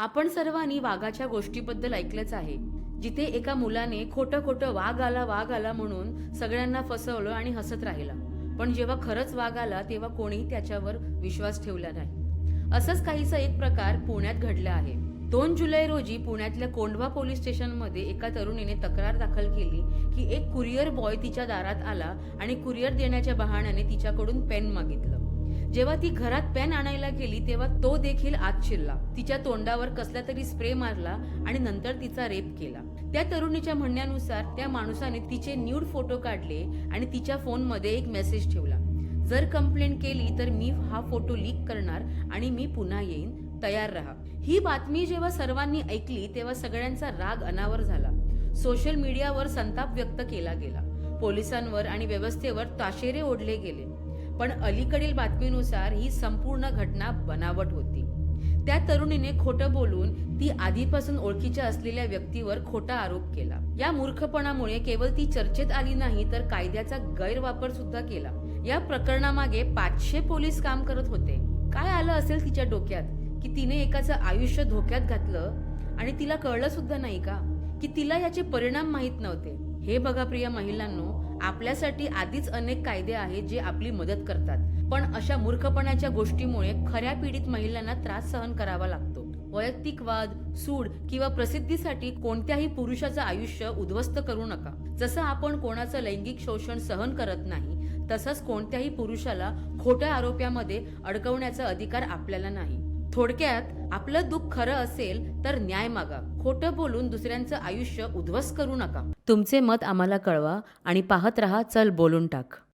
आपण सर्वांनी वाघाच्या गोष्टीबद्दल ऐकलंच आहे. जिथे एका मुलाने खोटं खोटं वाघ आला वाघ आला म्हणून सगळ्यांना फसवलं आणि हसत राहिला. पण जेव्हा खरंच वाघ आला तेव्हा कोणीही त्याच्यावर विश्वास ठेवला नाही. असंच काहीसा एक प्रकार पुण्यात घडला आहे. दोन जुलै रोजी पुण्यातल्या कोंढवा पोलीस स्टेशनमध्ये एका तरुणीने तक्रार दाखल केली की एक कुरिअर बॉय तिच्या दारात आला आणि कुरिअर देण्याच्या बहाण्याने तिच्याकडून पेन मागितलं. जेव्हा ती घरात पेन आणायला गेली तेव्हा तो देखील आत शिरला. तिच्या तोंडावर कसला तरी स्प्रे मारला आणि नंतर तिचा रेप केला. त्या तरुणीच्या म्हणण्यानुसार त्या माणसाने तिचे न्यूड फोटो काढले आणि तिच्या फोनमध्ये एक मेसेज ठेवला. जर कंप्लेंट केली तर मी हा फोटो लीक करणार आणि मी पुन्हा येईन. तयार राहा. ही बातमी जेव्हा सर्वांनी ऐकली तेव्हा सगळ्यांचा राग अनावर झाला. सोशल मीडियावर संताप व्यक्त केला गेला. पोलिसांवर आणि व्यवस्थेवर ताशेरे ओढले गेले. पण अलीकडील बातमीनुसार ही संपूर्ण घटना बनावट होती. त्या तरुणीने खोटं बोलून ती आधीपासून ओळखीच्या असलेल्या व्यक्तीवर खोटा आरोप केला. या मूर्खपणामुळे केवळ ती चर्चेत आली नाही तर कायद्याचा गैरवापर सुद्धा केला. या प्रकरणामागे पाचशे पोलीस काम करत होते. काय आलं असेल तिच्या डोक्यात? की तिने एकाचं आयुष्य धोक्यात घातलं? आणि तिला कळलं सुद्धा नाही का? की तिला याचे परिणाम माहीत नव्हते? हे बघा प्रिय महिलांनो आपल्यासाठी आधीच अनेक कायदे आहेत जे आपली मदत करतात. पण अशा मूर्खपणाच्या गोष्टीमुळे खऱ्या पीडित महिलांना त्रास सहन करावा लागतो. वैयक्तिक वाद सूड किंवा प्रसिद्धीसाठी कोणत्याही पुरुषाचं आयुष्य उद्ध्वस्त करू नका. जसं आपण कोणाचं लैंगिक शोषण सहन करत नाही तसंच कोणत्याही पुरुषाला खोट्या आरोप्यामध्ये अडकवण्याचा अधिकार आपल्याला नाही. थोडक्यात आपलं दुःख खरं असेल तर न्याय मागा. खोटं बोलून दुसऱ्यांचं आयुष्य उद्ध्वस्त करू नका. तुमचे मत आम्हाला कळवा आणि पाहत रहा चल बोलून टाक.